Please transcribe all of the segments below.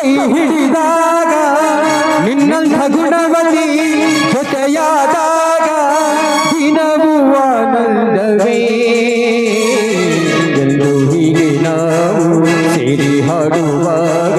ಕೈ ಹಿಡಿದಾಗ ನಿನ್ನಂಥ ಗುಣವತಿ ಜೊತೆಯಾದಾಗ ದಿನವೂ ಆನಂದವೇ ಎಂದು ಹೀಗೆ ನಾವು ಸೇರಿ ಹಾಡುವಾಗ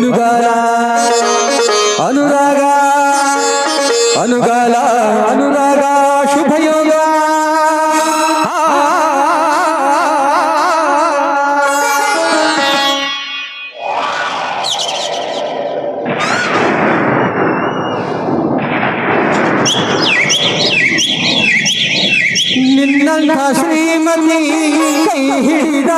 अनुगार अनुरागा अनुगाल अनुरागा शुभयोग। ನಿನ್ನ ಶ್ರೀಮತಿ ಕೈ ಹಿಡಿದ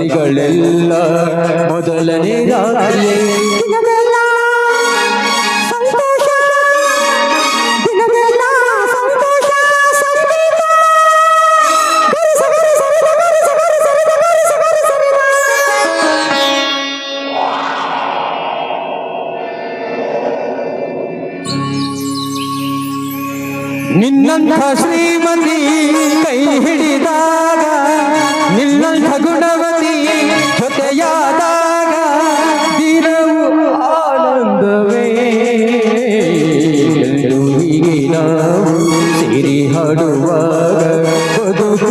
ರಾತ್ರಿಗಳೆಲ್ಲ ಮೊದಲನೇ ರಾತ್ರಿ ನಿನ್ನಂಥ ಶ್ರೀಮತಿ ಕೈ ಹಿಡಿದಾಗ ನಿನ್ನಂಥ ಗುಣವ ನಾವು ಸಿರಿ ಹಾಡುವಾಗ ಬದುಕು